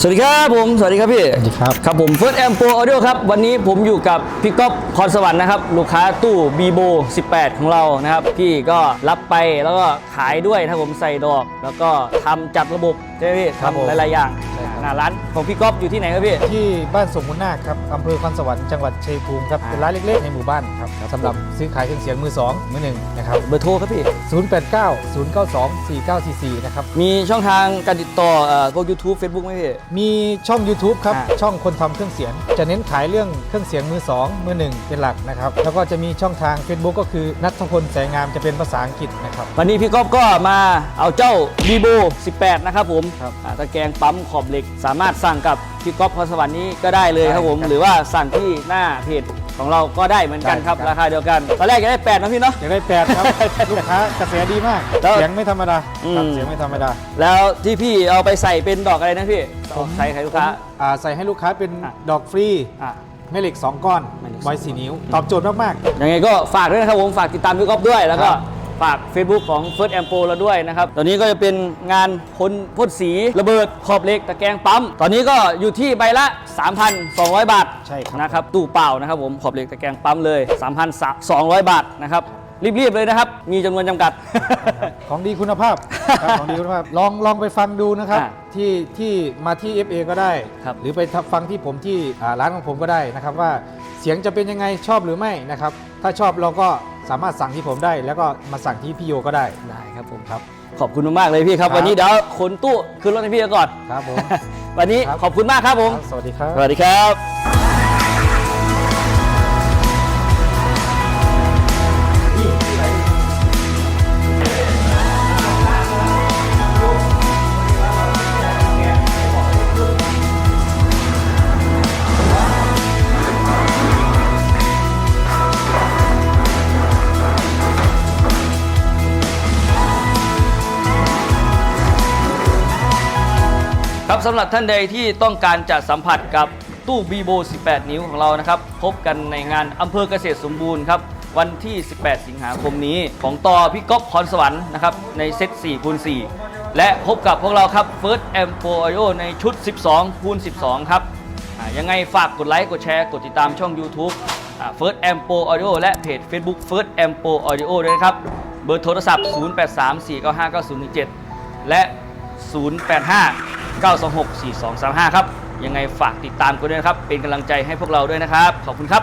สวัสดีครับผม สวัสดีครับพี่ สวัสดีครับ ครับผมเฟิร์สแอมโปออดิโอครับ วันนี้ผมอยู่กับพี่ก๊อฟพรสวรรค์นะครับ ลูกค้าตู้บีโบ18 ของเรานะครับ พี่ก็รับไปแล้วก็ขายด้วยถ้าผมใส่ดอก แล้วก็ทำจัดระบบใช่ไหมพี่ครับผมทำหลายๆอย่างใช่ครับ หน้าร้านของพี่ก๊อฟอยู่ที่ไหนครับพี่ ที่บ้านสมมุนนาคครับอำเภอคอนสวรรค์จังหวัดชัยภูมิครับ อ่า เป็นร้านเล็กๆ ในหมู่บ้านครับสำหรับซื้อขายเครื่องเสียงมือสองมือหนึ่งนะครับ เบอร์โทรครับพี่ 089 092 4944 นะครับ มีช่องทางการติดต่อเอ่อพวก YouTube Facebook ไหมพี่ มีช่อง YouTube ครับ อ่า ช่องคนทำเครื่องเสียง จะเน้นขายเรื่องเครื่องเสียงมือสองมือหนึ่งเป็นหลักนะครับ แล้วก็จะมีช่องทาง Facebook ก็คือนัทพลแสงงามจะเป็นภาษาอังกฤษนะครับ วันนี้พี่ก๊อฟก็มาเอาเจ้าบีโบ18 นะครับผมครับ อ่าตะแกรงปั๊มขอบเหล็ก สามารถสั่งกับพี่ก๊อฟพรสวรรค์นี้ก็ได้เลยครับผมได้ครับหรือว่าสั่งที่หน้าเพจของเราก็ได้เหมือนกันครับได้ครับราคาเดียวกันตอนแรกจะได้8นะพี่เนาะ อยากได้แปดครับ ลูกค้ากระแสดีมาก แล้วเสียงไม่ธรรมดาครับอืม เสียงไม่ธรรมดาแล้วที่พี่เอาไปใส่เป็นดอกอะไรนะพี่ผมใส่ให้ลูกค้า อ่าใส่ให้ลูกค้าเป็นอะ ดอกฟรีอะ แม่เหล็ก 2 ก้อนแม่เหล็กไว้สีนิ้ว ตอบโจทย์มาก ยังไงก็ฝากด้วยนะครับผมฝากติดตามพี่ก๊อฟด้วยแล้วก็ครับ ฝาก Facebook ของ First a m p o เราด้วยนะครับ ตอนนี้ก็จะเป็นงานพ่นพ่นสีระเบิดขอบเหล็กตะแกรงปั๊ม ตอนนี้ก็อยู่ที่ใบละ 3,200 บาทใช่ครับ นะครับตู้เปล่านะครับผมขอบเหล็กตะแกรงปั๊มเลย 3,200 บาทนะครับรีบๆเลยนะครับ มีจำนวนจำกัดๆของดีคุณภาพครับของดีคุณภาพลองลองไปฟังดูนะครับ อะที่ที่มาที่ FA ก็ได้ ครับ หรือไปทับฟังที่ผมที่อ่าร้านของผมก็ได้นะครับ ว่าเสียงจะเป็นยังไงชอบหรือไม่นะครับ ถ้าชอบเราก็ สามารถสั่งที่ผมได้ แล้วก็มาสั่งที่พี่โยก็ได้ได้ครับผมครับ ขอบคุณมากๆเลยพี่ครับครับวันนี้เดี๋ยวขนตู้ขึ้นรถให้พี่ก่อนครับผมวันนี้ครับขอบคุณมากครับผมครับสวัสดีครับ สวัสดีครับ ครับสำหรับท่านใดที่ต้องการจะสัมผัสกับตู้บีโบ 18 นิ้วของเรานะครับ พบกันในงานอำเภอเกษตรสมบูรณ์ครับ วันที่ 18 สิงหาคมนี้ ของต่อพี่ก๊อฟพรสวรรค์นะครับ ในเซต4คูณ4และพบกับพวกเราครับ First a m p o i o ในชุด 12คูณ12 ครับยังไงฝากกดไลค์ กดแชร์ กดติดตามช่อง YouTube First a m p o Audio และเพจ Facebook First a m p o Audio ด้วยนะครับ เบอร์โทรศัพท์ 0834959017 และ 085 926 4235 ครับ ยังไงฝากติดตามกันด้วยนะครับ เป็นกำลังใจให้พวกเราด้วยนะครับ ขอบคุณครับ